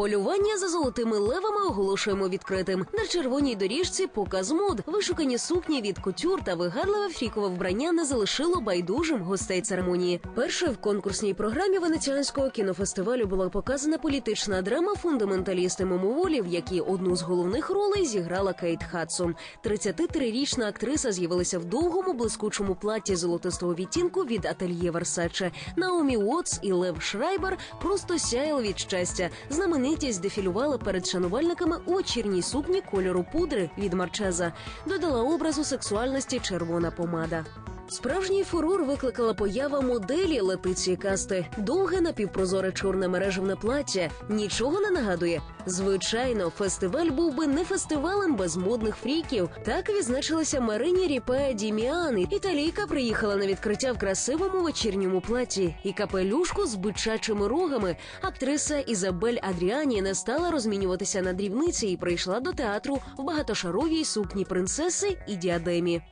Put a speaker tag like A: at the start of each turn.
A: Полювання за золотими левами оголошуємо відкритим. На червоній доріжці показ мод, вишукані сукні від кутюр та вигадливе фрікове вбрання не залишило байдужим гостей церемонії. Першою в конкурсній програмі венеціанського кінофестивалю була показана політична драма Фундаменталісти в якій одну з головних ролей зіграла Кейт Хадсон. 33-річна актриса з'явилася в довгому блискучому платі золотистого відтінку від ательє Версаче. Наомі Уотс і Лев Шрайбер просто сяяли від щастя. Знаменитість дефілювала перед шанувальниками у вечірній сукні кольору пудри від Марчеза. Додала образу сексуальності червона помада. Справжній фурор викликала поява моделі Летиції Касти. Довге напівпрозоре чорне мережевне плаття нічого не нагадує. Звичайно, фестиваль був би не фестивалем без модних фріків. Так відзначилася Марині Ріпея Діміан. Італійка приїхала на відкриття в красивому вечірньому платі і капелюшку з бичачими рогами. Актриса Ізабель Адріані не стала розмінюватися на дрібниці і прийшла до театру в багатошаровій сукні принцеси і діадемі.